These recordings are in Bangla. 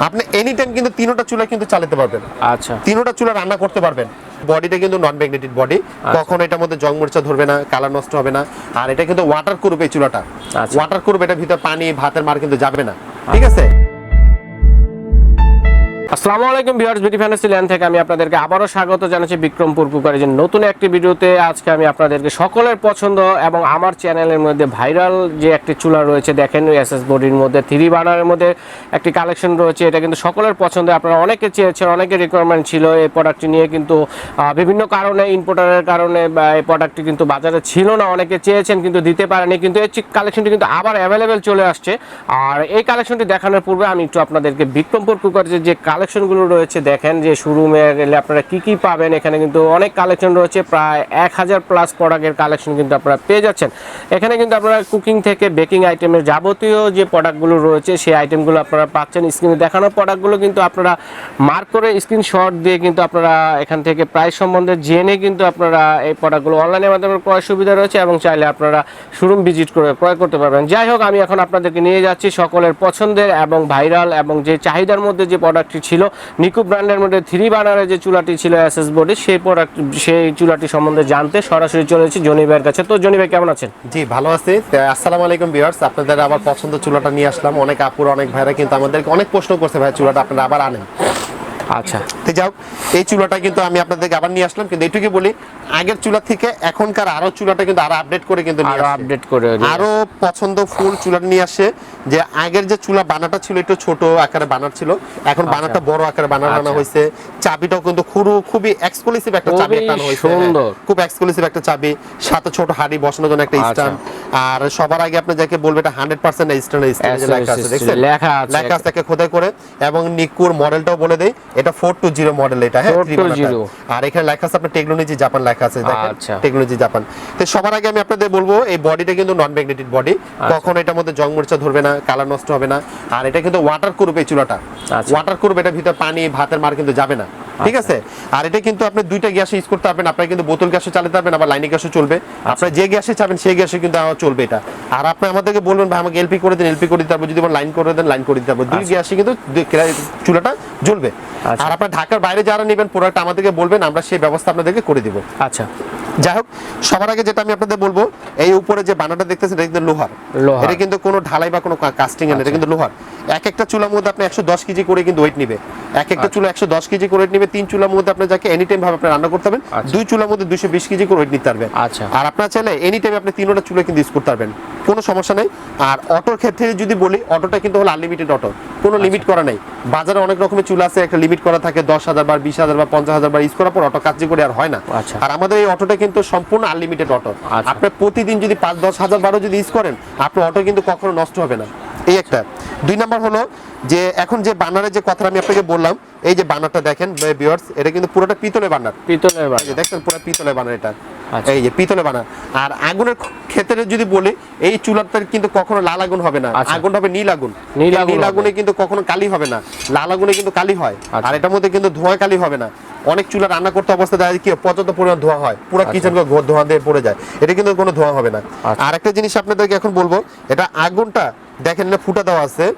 আপনি এনি টাইম কিন্তু তিনোটা চুলা কিন্তু চালাতে পারবেন। আচ্ছা। তিনোটা চুলা রান্না করতে পারবেন। বডিটা কিন্তু নন ম্যাগনেটিক বডি কখনো এটার মধ্যে জং মরিচা ধরবে না কালার নষ্ট হবে না। আর এটা কিন্তু ওয়াটার করবে এই চুলাটা। ওয়াটার করবে এটা ভিতরে পানি ভাতের মার কিন্তু যাবে না। ঠিক আছে? আসসালামু আলাইকুম ভিউয়ার্স বিউটি ফ্যান্টাসি ল্যান্ড থেকে আমি আপনাদেরকে আবারও স্বাগত জানাচ্ছি বিক্রমপুর কুকারে যে নতুন একটি ভিডিওতে। আজকে আমি আপনাদেরকে সকলের পছন্দ এবং আমার চ্যানেলের মধ্যে ভাইরাল যে একটি চুলা রয়েছে, দেখেন এসএস বডির মধ্যে থ্রি বার্নারের মধ্যে একটি কালেকশন রয়েছে। এটা কিন্তু সকলের পছন্দ, আপনারা অনেকে চেয়েছেন অনেকের রিকোয়ারমেন্ট ছিল এই প্রোডাক্টটি নিয়ে, কিন্তু বিভিন্ন কারণে ইম্পোর্টারের কারণে বা এই প্রোডাক্টটি কিন্তু বাজারে ছিল না, অনেকে চেয়েছেন, কিন্তু দিতে পারেনি, কিন্তু এই কালেকশনটি কিন্তু আবার অ্যাভেলেবেল চলে আসছে। আর এই কালেকশনটি দেখানোর পূর্বে আমি একটু আপনাদেরকে বিক্রমপুর কুকার যে যে কালেকশনগুলো রয়েছে, দেখেন যে শোরুমে গেলে আপনারা কি কি পাবেন। এখানে কিন্তু অনেক কালেকশন রয়েছে, প্রায় এক হাজার প্লাস প্রোডাক্টের কালেকশন কিন্তু আপনারা পেয়ে যাচ্ছেন। এখানে কিন্তু আপনারা কুকিং থেকে বেকিং আইটেমের যাবতীয় যে প্রোডাক্টগুলো রয়েছে, সেই আইটেমগুলো আপনারা পাচ্ছেন। স্ক্রিনে দেখানো প্রোডাক্টগুলো কিন্তু আপনারা মার্ক করে স্ক্রিনশট দিয়ে কিন্তু আপনারা এখান থেকে প্রাইস সম্বন্ধে জেনে কিন্তু আপনারা এই প্রোডাক্টগুলো অনলাইনের মাধ্যমে ক্রয় সুবিধা রয়েছে এবং চাইলে আপনারা শোরুম ভিজিট করে ক্রয় করতে পারবেন। যাই হোক, আমি এখন আপনাদেরকে নিয়ে যাচ্ছি সকলের পছন্দের এবং ভাইরাল এবং যে চাহিদার মধ্যে যে প্রোডাক্টটি ছিল। নিকু ব্র্যান্ডের মধ্যে থ্রি বানারের যে চুলাটি ছিল এসএস বডি, সেই প্রোডাক্ট সেই চুলাটি সম্বন্ধে জানতে সরাসরি চলেছি জনি ভাইয়ের কাছে। তো জনি ভাই, কেমন আছেন? জি, ভালো আছি। আসসালাম আলাইকুম ভিউয়ার্স। আপনাদের আবার পছন্দ চুলাটা নিয়ে আসলাম। অনেক আপুর, অনেক ভাইরা কিন্তু আমাদেরকে অনেক প্রশ্ন করছে, ভাই, চুলাটা আপনারা আবার আনেন। আচ্ছা। তো যাও এই চুলাটা কিন্তু আমি আপনাদেরকে আবার নিয়ে আসলাম কিন্তু বলি আগের চুলা থেকে এখনকার আরও চুলাটা কিন্তু আরও আপডেট করে কিন্তু আরও আপডেট করে আরও পছন্দ ফুল চুলাটা নিয়ে আসে যে আগের যে চুলা বানাটা ছিল একটু ছোট আকারে বানার ছিল এখন বানাটা বড় আকারে বানার বানা আচ্ছা। হয়েছে। চাবিটাও কিন্তু খুব খুবই এক্সক্লুসিভ একটা চাবি একটা হয়েছে। সুন্দর। খুব এক্সক্লুসিভ একটা চাবি সাথে ছোট হাড়ি বসানোর জন্য একটা আচ্ছা। স্ট্যান্ড আর সবার আগে আপনি যাকে বলবে এটা হান্ড্রেড পার্সেন্ট স্ট্যান্ড স্ট্যান্ড লেখা আছে লেখা আছে। লেখা আছে খোদাই করে। এবং নিকুর মডেলটাও বলে দেই এটা ফোর টু জিরো মডেল এটা হ্যাঁ 420। আর এখানে লেখা আছে আপনার টেকনোলজি জাপান লেখা আছে দেখেন আচ্ছা। টেকনোলজি জাপান তো সবার আগে আমি আপনাদের বলব এই বডিটা কিন্তু নন ম্যাগনেটিক বডি আচ্ছা। কখনো এটার মধ্যে জং মরিচা ধরবে না কালার নষ্ট হবে না আর এটা কিন্তু ওয়াটার করবে এই চুলাটা আচ্ছা। ওয়াটার করবে এটা ভিতরে পানি ভাতের মার কিন্তু যাবে না ঠিক আছে? আর এটা কিন্তু আপনি দুইটা গ্যাসে ইউজ করতে পারবেন। আপনার কিন্তু বোতল গ্যাসে চালাতে পারবেন আবার লাইনে গ্যাসে চলবে। আপনি আপনার যে গ্যাসে চাবেন সেই গ্যাসে কিন্তু আমার চলবে এটা। আর আপনি আমাদেরকে বলবেন ভাই আমাকে এলপি করে দিন এলপি করে দিতে পারব। যদি লাইন করে দেন লাইন করে দিতে পারব। দুই গ্যাসে কিন্তু চুলাটা জ্বলবে। আচ্ছা। আর আপনার ঢাকার বাইরে যারা নেবেন প্রোডাক্ট আমাদেরকে বলবেন আমরা সেই ব্যবস্থা আপনাদেরকে করে দিব। আচ্ছা। যাই হোক সবার আগে যেটা আমি আপনাদের বলব এই উপরে যে বানাটা দেখতেছেন এটা কিন্তু লোহার। এটা কিন্তু কোনো ঢালাই বা কোনো কাস্টিং এর এটা কিন্তু লোহার এক একটা চুলার মধ্যে আপনি একশো দশ কেজি করে কিন্তু ওয়েট নিবে এক আচ্ছা। একটা চুলা একশো দশ কেজি করে ওয়েট নিবে তিন চুলার মধ্যে আপনি যাকে এনি টাইম ভাবে আপনি রান্না করতে পারবেন আচ্ছা। দুই চুলার মধ্যে দুশো বিশ কেজি করে ওয়েট নিতে পারবেন আচ্ছা। আর আপনার চাইলে এনি টাইম আপনি তিনটা চুলা কিন্তু ইউজ করতে পারবেন কোনো সমস্যা নেই। আর অটোর ক্ষেত্রে যদি বলি অটোটা কিন্তু হলো আনলিমিটেড অটো। কোনো লিমিট আচ্ছা। করা নেই। বাজারে অনেক রকমের চুলা আছে একটা লিমিট করা থাকে দশ হাজার বার বিশ হাজার বা পঞ্চাশ হাজার বার ইউজ করার পর অটো কাজ করে আর হয় না। আচ্ছা। আর আমাদের এই অটোটা কিন্তু সম্পূর্ণ আনলিমিটেড অটো। আচ্ছা। আপনি প্রতিদিন যদি পাঁচ দশ হাজার বারো যদি ইউজ করেন আপনার অটো কিন্তু কখনো নষ্ট হবে না। এই একটা। দুই নাম্বার হলো যে এখন যে বানারের যে কথাটা আমি আপনাকে বললাম এই যে বানারটা দেখেন ভিউয়ার্স এটা কিন্তু পুরোটা পিতলের বানার। পিতলের বাড়ি দেখছেন পুরো পিতলের বানার এটা। এই যে পিতলের বানার আর আগুনের ক্ষেত্রে যদি বলি এই চুলাটার কিন্তু কখনো লাল আগুন হবে না। আচ্ছা। আগুন হবে নীল আগুন। নীল আগুন কিন্তু কখনো কালি হবে না। লাল আগুনে কিন্তু কালি হয়। আচ্ছা। আর এটার মধ্যে কিন্তু ধোঁয়া কালি হবে না। অনেক চুলা রান্না করতে অবস্থা দেখা যায় কি পর্যাপ্ত পরিমাণ ধোঁয়া হয়। পুরো কিচেন ধোঁয়া দিয়ে পড়ে যায়। এটা কিন্তু কোনো ধোঁয়া হবে না। আচ্ছা। আর একটা জিনিস আপনাদেরকে এখন বলব এটা আগুনটা দেখেন না ফুটা দেওয়া আছে।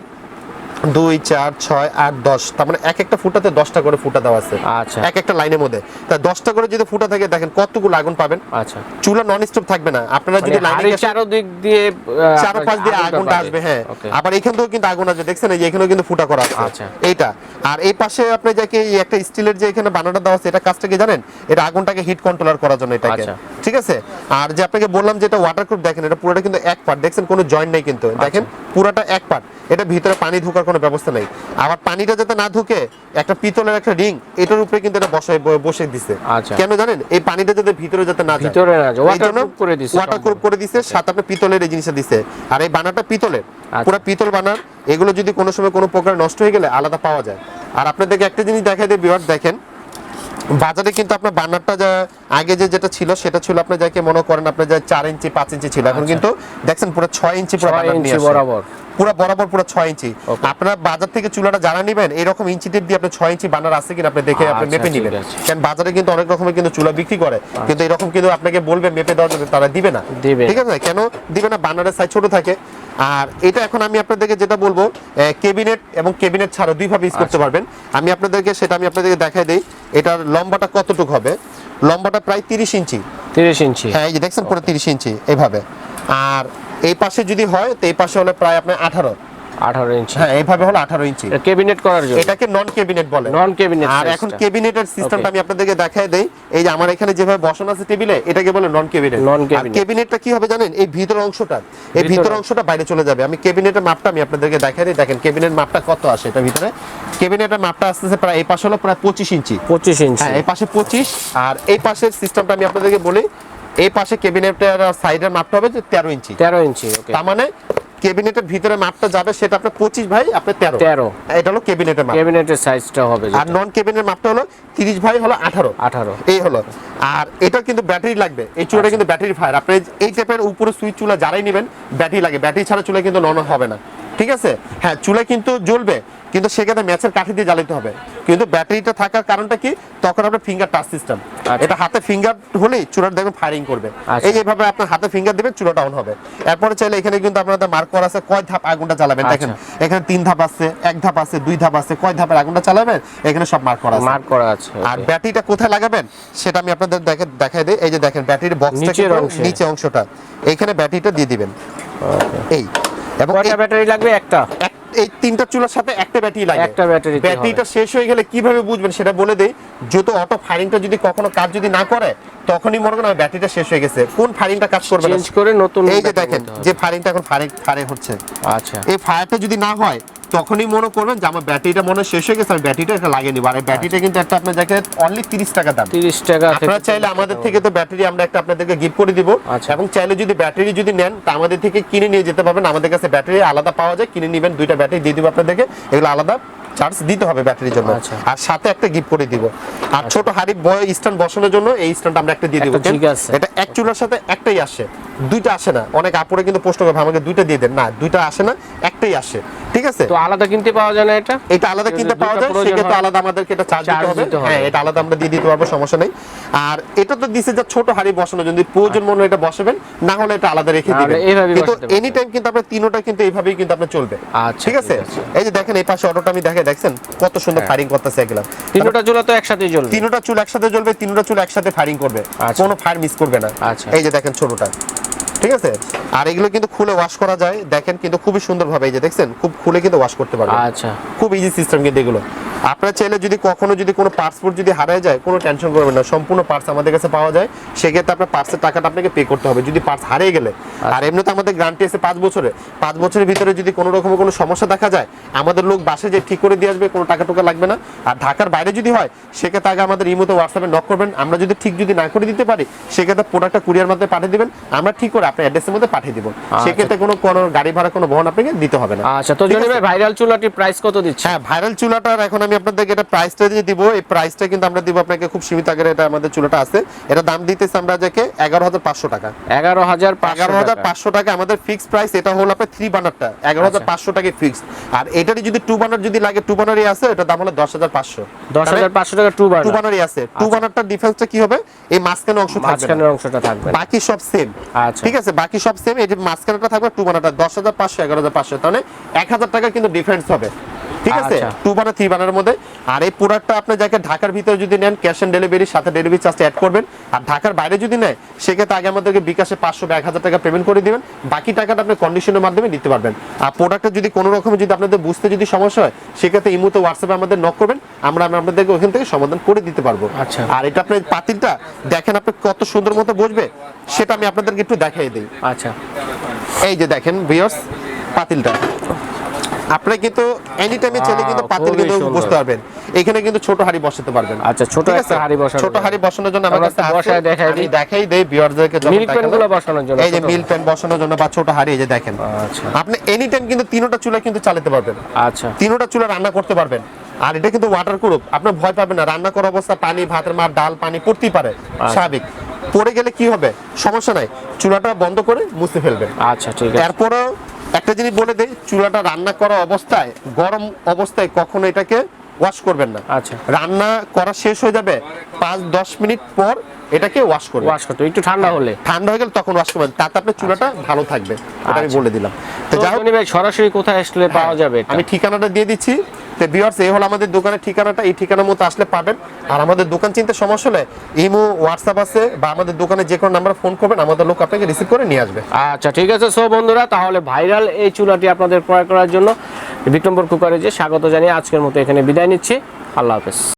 দুই চার ছয় আট দশ। তার মানে এক একটা ফুটাতে দশটা করে ফুটা দেওয়া আছে। আচ্ছা। এক একটা লাইনের মধ্যে। তা দশটা করে যদি ফুটা থাকে দেখেন কতগুলো আগুন পাবেন। আচ্ছা। চুলা নন স্টপ থাকবে না। আপনারা যদি মানে লাইনে হাড়ির চারোদিক দিয়ে আহ, চারপাশ দিয়ে আগুনটা আসবে হ্যাঁ। আবার এখান থেকেও কিন্তু আগুন আসবে দেখছেন এই এখানেও কিন্তু ফুটা করা আছে। আচ্ছা। এইটা। আর এই পাশে আপনি যাকে একটা স্টিলের যে এখানে বানাটা দেওয়া আছে এটা কাজটা কি জানেন? এটা আগুনটাকে হিট কন্ট্রোলার করার জন্য এটাকে। আচ্ছা। ঠিক আছে? আর যে আপনাকে বললাম যে এটা ওয়াটার প্রুফ দেখেন এটা পুরোটা কিন্তু এক পার্ট দেখছেন কোনো জয়েন্ট নেই কিন্তু। আচ্ছা। দেখেন পুরোটা এক পার্ট এটা ভিতরে পানি ঢোকার কোনো ব্যবস্থা নেই। আবার পানিটা যাতে না ঢুকে একটা পিতলের একটা রিং এটার উপরে কিন্তু এটা বসে বসে দিছে। আচ্ছা। কেন জানেন? এই পানিটা যাতে ভিতরে যাতে না ভিতরে না যায়, এই করে দিছে waterproof করে দিছে সাথে আপনি পিতলের এই জিনিসটা দিছে। আর এই বানাটা পিতলের। আচ্ছা। পুরো পিতল বানার এগুলো যদি কোনো সময় কোনো প্রকার নষ্ট হয়ে গেলে আলাদা পাওয়া যায়। আর আপনাদেরকে একটা জিনিস দেখাই দেয় বিওয়ার দেখেন। বাজারে কিন্তু আপনার বানারটা যা আগে যে যেটা ছিল সেটা ছিল আপনি যাকে মনে করেন আপনার যা চার ইঞ্চি পাঁচ ইঞ্চি ছিল। এখন আচ্ছা। কিন্তু দেখছেন পুরো ছয় ইঞ্চি পুরো বানার নিয়ে। বরাবর। পুরো বরাবর পুরো ছয় ইঞ্চি. আপনারা বাজার থেকে চুলাটা যারা নেবেন এরকম ইঞ্চি টেপ দিয়ে আপনি ছয় ইঞ্চি বানার আছে কিনা আপনি দেখে আপনি আচ্ছা, মেপে ঠিক নেবেন কারণ বাজারে কিন্তু অনেক রকমের কিন্তু চুলা বিক্রি করে কিন্তু এরকম কিন্তু আপনাকে বলবে মেপে দেওয়ার জন্য তারা দিবে না। ঠিক আছে? কেন? দিবে না বানারের সাইজ ছোট থাকে। আর এটা এখন আমি আপনাদেরকে যেটা বলব কেবিনেট এবং কেবিনেট ছাড়া দুইভাবে ইউজ আচ্ছা। করতে পারবেন। আমি আপনাদেরকে সেটা আমি আপনাদেরকে দেখাই দেই। এটার লম্বাটা কতটুকু হবে? লম্বাটা প্রায় তিরিশ ইঞ্চি। তিরিশ ইঞ্চি। হ্যাঁ এই যে দেখছেন পুরো তিরিশ ইঞ্চি এইভাবে আর এই পাশে যদি হয় তো এই পাশে হলে প্রায় আপনার আঠারো। আঠারো ইঞ্চি হ্যাঁ এইভাবে হলো আঠারো ইঞ্চি ক্যাবিনেট করার জন্য। এটাকে নন কেবিনেট বলে। নন ক্যাবিনেট আর এখন কেবিনেটের সিস্টেমটা আমি আপনাদেরকে দেখাই দেই। এই যে আমার এখানে যেভাবে বসানো আছে টেবিলে এটাকে বলে নন কেবিনেট Non-cabinet। কেবিনেটটা কি হবে জানেন? এই ভিতর অংশটা। এই ভিতর অংশটা বাইরে চলে যাবে। আমি কেবিনেটের মাপটা আমি আপনাদেরকে দেখাই দিই। দেখেন কেবিনেট মাপটা কত আসে এটা ভিতরে? কেবিনেটের মাপটা আসতেছে প্রায় এই পাশে হলো প্রায় পঁচিশ ইঞ্চি পঁচিশ ইঞ্চি হ্যাঁ এই পাশে পঁচিশ। আর এই পাশের সিস্টেমটা আমি আপনাদেরকে বলি এই পাশে কেবিনেটের সাইডের মাপটা হবে যে তেরো ইঞ্চি। তেরো ইঞ্চি ওকে তার মানে কেবিনেটের ভিতরে মাপটা যাবে সেটা আপনার পঁচিশ ভাই আপনার তেরো। তেরো। এটা হলো কেবিনেটের মাপ। ক্যাবিনেটের সাইজটা হবে আর নন কেবিনের মাপটা হলো তিরিশ ভাই হলো আঠারো। আঠারো। এই হলো। আর এটা কিন্তু ব্যাটারি লাগবে। এই আচ্ছা। চুলাটা কিন্তু ব্যাটারি ফায়ার। আপনি এই টাইপের উপরে সুইচ চুলা যারাই নেবেন ব্যাটারি লাগে। ব্যাটারি ছাড়া চুলা কিন্তু নন হবে না। ঠিক আছে? হ্যাঁ চুলা কিন্তু জ্বলবে কিন্তু সেখানে ম্যাচের কাঠি দিয়ে জ্বালাতে হবে। কিন্তু ব্যাটারিটা থাকার কারণটা কি? তখন আপনার ফিঙ্গার টাচ সিস্টেম। এটা হাতে ফিঙ্গার হলেই চুলাটা দেখবেন ফায়ারিং করবে। আচ্ছা। এই যেভাবে আপনার হাতে ফিঙ্গার দিবেন চুলাটা অন হবে। এরপরে চাইলে এখানে কিন্তু আপনাদের মার্ক করা আছে কয় ধাপ আগুনটা জ্বালাবেন? দেখেন আচ্ছা। এখানে তিন ধাপ আছে এক ধাপ আছে দুই ধাপ আছে কয় ধাপের আগুনটা চালাবেন এখানে সব মার্ক করা আছে। মার্ক করা আছে আর ব্যাটারিটা কোথায় লাগাবেন? সেটা আমি আপনাদের দেখে দেখাই দিই। এই যে দেখেন ব্যাটারির বক্সটা নিচে অংশটা। এখানে ব্যাটারিটা দিয়ে দিবেন। এই। এবং কয়টা ব্যাটারি লাগবে? একটা। এই তিনটা চুলার সাথে একটা ব্যাটারি লাগে একটা ব্যাটারি ব্যাটারিটা শেষ হয়ে গেলে কীভাবে বুঝবেন সেটা বলে দেই। যত অটো ফায়ারিংটা যদি কখনো কাজ যদি না করে তখনই মনে করেন ব্যাটারিটা শেষ হয়ে গেছে। কোন ফায়ারিংটা কাজ করবে চেঞ্জ করে নতুন এই যে দেখেন যে ফায়ারিংটা এখন ফায়ারিং ফায়ারিং হচ্ছে। আচ্ছা। এই ফায়ারটা যদি না হয় তখনই মনে করবেন যে আমার ব্যাটারিটা মনে শেষ হয়ে গেছে আমি ব্যাটারিটা এটা লাগিয়ে নিব। আর ব্যাটারিটা কিন্তু একটা আপনার দেখেন অনলি তিরিশ টাকা দাম। তিরিশ টাকা আপনারা চাইলে আমাদের থেকে তো ব্যাটারি আমরা একটা আপনাদেরকে গিফট করে দিব। আচ্ছা। এবং চাইলে যদি ব্যাটারি যদি নেন তা আমাদের থেকে কিনে নিয়ে যেতে পারবেন। আমাদের কাছে ব্যাটারি আলাদা পাওয়া যায় কিনে নেবেন দুইটা ব্যাটারি দিয়ে দিব আপনাদেরকে। এগুলো আলাদা। চার্জ দিতে হবে ব্যাটারির জন্য। আচ্ছা। আর সাথে একটা গিফট করে দিব। আর ছোট হাড়ি বয় স্ট্যান্ড বসানোর জন্য এই স্ট্যান্ড আমরা একটা দিয়ে দিব একটা ঠিক আছে। এটা এক চুলার সাথে একটাই আসে। দুইটা আসে না। অনেক আপুরে কিন্তু প্রশ্ন করবে আমাকে দুইটা দিয়ে দেন। না দুইটা আসে না একটাই আসে। ঠিক আছে? তো আলাদা কিনতে পাওয়া যায় না এটা? এটা আলাদা কিনতে পাওয়া যায় সেক্ষেত্রে আলাদা আমাদেরকে এটা চার্জ দিতে হবে। হ্যাঁ এটা আলাদা আমরা দিয়ে দিতে পারব সমস্যা নেই। আর এটা তো দিছে যে ছোট হাড়ি বসানো যদি প্রয়োজন মনে এটা বসাবেন না হলে এটা আলাদা রেখে দিবেন। কিন্তু। এনি টাইম কিন্তু আপনার তিনোটা কিন্তু এইভাবেই কিন্তু আপনার চলবে। আচ্ছা, ঠিক আছে? এই যে দেখেন এই পাশে অটোটা আমি দেখে দেখছেন? কত সুন্দর হ্যাঁ। ফায়ারিং করতেছে এগুলা। তিনটা চুলা তো একসাথেই জ্বলবে। তিনোটা চুল একসাথে জ্বলবে তিনোটা চুল একসাথে ফায়ারিং করবে। আচ্ছা। কোনো ফায়ার মিস করবে না। আচ্ছা। এই যে দেখেন ছোটটা। ঠিক আছে? আর এগুলো কিন্তু খুলে ওয়াশ করা যায়। দেখেন কিন্তু খুবই সুন্দরভাবে এই যে দেখছেন খুব খুলে কিন্তু ওয়াশ করতে পারবেন। আচ্ছা। খুব ইজি সিস্টেম কিন্তু এগুলো। আপনারা চাইলে যদি কখনো যদি কোনো পাসপোর্ট যদি হারায় যায় কোনো টেনশন করবেন না। সম্পূর্ণ পার্টস আমাদের কাছে পাওয়া যায়। সেক্ষেত্রে আপনার পার্টসের টাকাটা আপনাকে পে করতে হবে। যদি পার্স হারিয়ে গেলে। আর এমনিতে আমাদের গ্যারান্টি আছে পাঁচ বছরে। পাঁচ বছরের ভিতরে যদি কোনো রকম কোনো সমস্যা দেখা যায় আমাদের লোক বাসে যে ঠিক করে দিয়ে আসবে কোনো টাকা টোকা লাগবে না। আর ঢাকার বাইরে যদি হয় সেক্ষেত্রে আগে আমাদের ইমোতে হোয়াটসঅ্যাপে নক করবেন। আমরা যদি ঠিক যদি না করে দিতে পারি সেক্ষেত্রে প্রোডাক্টটা কুরিয়ার মাধ্যমে পাঠিয়ে দিবেন। আমরা ঠিক করে আপনার অ্যাড্রেসের মধ্যে পাঠিয়ে দিব। সেক্ষেত্রে কোনো কোনো গাড়ি ভাড়া কোনো বহন আপনাকে দিতে হবে না। আচ্ছা। তো ভাইরাল চুলাটির প্রাইস কত দিচ্ছে? হ্যাঁ ভাইরাল চুলাটার এখন আমি আপনাদেরকে এটা প্রাইসটা দিয়ে দিব। এই প্রাইসটা কিন্তু আমরা দিব আপনাকে খুব সীমিত আকারে এটা আমাদের চুলাটা আছে। এটা দাম দিতেছে আমরা যাকে এগারো হাজার পাঁচশো টাকা। এগারো হাজার এগারো হাজার পাঁচশো টাকা আমাদের ফিক্স প্রাইস এটা হলো আপনার থ্রি বানারটা এগারো হাজার। পাঁচশো টাকা ফিক্স আর এটারই যদি টু বানার যদি লাগে টু বানারই আছে এটা দাম হলো দশ হাজার পাঁচশো। দশ হাজার পাঁচশো টাকা টু বার টু বানারই আছে। টু বানারটার ডিফারেন্সটা কি হবে? এই মাঝখানে অংশ থাকবে না। অংশটা থাকবে বাকি সব সেম আচ্ছা। ঠিক আছে? বাকি সব সেম এই যে মাঝখানেটা থাকবে টু বানারটা দশ হাজার পাঁচশো এগারো হাজার পাঁচশো। তাহলে এক হাজার টাকা কিন্তু ডিফারেন্স হবে। ঠিক আছে? আচ্ছা। টু বানার থ্রি বানার মধ্যে। আর এই প্রোডাক্টটা আপনি যাকে ঢাকার ভিতরে যদি নেন ক্যাশ অন ডেলিভারির সাথে ডেলিভারি চার্জ অ্যাড করবেন। আর ঢাকার বাইরে যদি নেয় সেক্ষেত্রে আগে আমাদেরকে বিকাশে পাঁচশো বা এক হাজার টাকা পেমেন্ট করে দিবেন। বাকি টাকাটা আপনি কন্ডিশনের মাধ্যমে নিতে পারবেন। আর প্রোডাক্টটা যদি কোনো রকম যদি আপনাদের বুঝতে যদি সমস্যা হয় সেক্ষেত্রে ইমুতে হোয়াটসঅ্যাপে আমাদের নক করবেন। আমরা আপনাদেরকে ওখান থেকে সমাধান করে দিতে পারব। আচ্ছা। আর এটা আপনার পাতিলটা দেখেন আপনি কত সুন্দর মতো বসবে। সেটা আমি আপনাদেরকে একটু দেখাই দিই। আচ্ছা। এই যে দেখেন ভিউয়ার্স পাতিলটা। আপনি কিন্তু এনি টাইমে চলে কিন্তু পাতিল কিন্তু। বুঝতে পারবেন। এখানে কিন্তু ছোট হাড়ি বসাতে পারবেন। আচ্ছা, ছোট একটা? হাঁড়ি বসানো ছোট হাড়ি বসানোর জন্য আমার কাছে বসায় দেখাই দিই। দেখাই দেই ভিউয়ারদেরকে যখন Milk গুলো বসানোর জন্য এই যে মিল প্যান বসানোর জন্য বা ছোট হাড়ি এই যে দেখেন। আচ্ছা। আপনি এনি টাইম কিন্তু তিনোটা চুলা কিন্তু চালাতে পারবেন। আচ্ছা। তিনোটা চুলা রান্না করতে পারবেন। আর এটা কিন্তু ওয়াটার প্রুফ আপনার ভয় পাবেন না। রান্না করার অবস্থা পানি ভাতের মার ডাল পানি পড়তেই পারে। স্বাভাবিক। পড়ে গেলে কি হবে? সমস্যা নাই। চুলাটা বন্ধ করে মুছে ফেলবেন। আচ্ছা ঠিক আছে। এরপরও একটা জিনিস বলে দেই চুলাটা রান্না করা অবস্থায় গরম অবস্থায় কখনো এটাকে ওয়াশ করবেন না। আচ্ছা। রান্না করা শেষ হয়ে যাবে পাঁচ দশ মিনিট পর এটাকে ওয়াশ করবে ওয়াশ করতে একটু ঠান্ডা হলে। ঠান্ডা হয়ে গেলে তখন ওয়াশ করবেন তাতে আপনার চুলাটা ভালো থাকবে এটা আমি আচ্ছা। বলে দিলাম। তো যাই হোক, ভাই সরাসরি কোথায় আসলে পাওয়া যাবে আমি ঠিকানাটা দিয়ে দিচ্ছি। তো ভিউয়ার্স এই হলো আমাদের দোকানের ঠিকানাটা। এই ঠিকানার মতো আসলে পাবেন। আর আমাদের দোকান চিনতে সমস্যা হলে ইমো হোয়াটসঅ্যাপ আছে বা আমাদের দোকানে যে কোনো নাম্বার ফোন করবেন, আমাদের লোক আপনাকে রিসিভ করে নিয়ে আসবে। আচ্ছা ঠিক আছে। সো বন্ধুরা, তাহলে ভাইরাল এই চুলাটি আপনাদের ক্রয় করার জন্য বিক্রমপুর কুকারে যে স্বাগত জানিয়ে আজকের মতো এখানে বিদায় নিচ্ছি। আল্লাহ হাফেজ।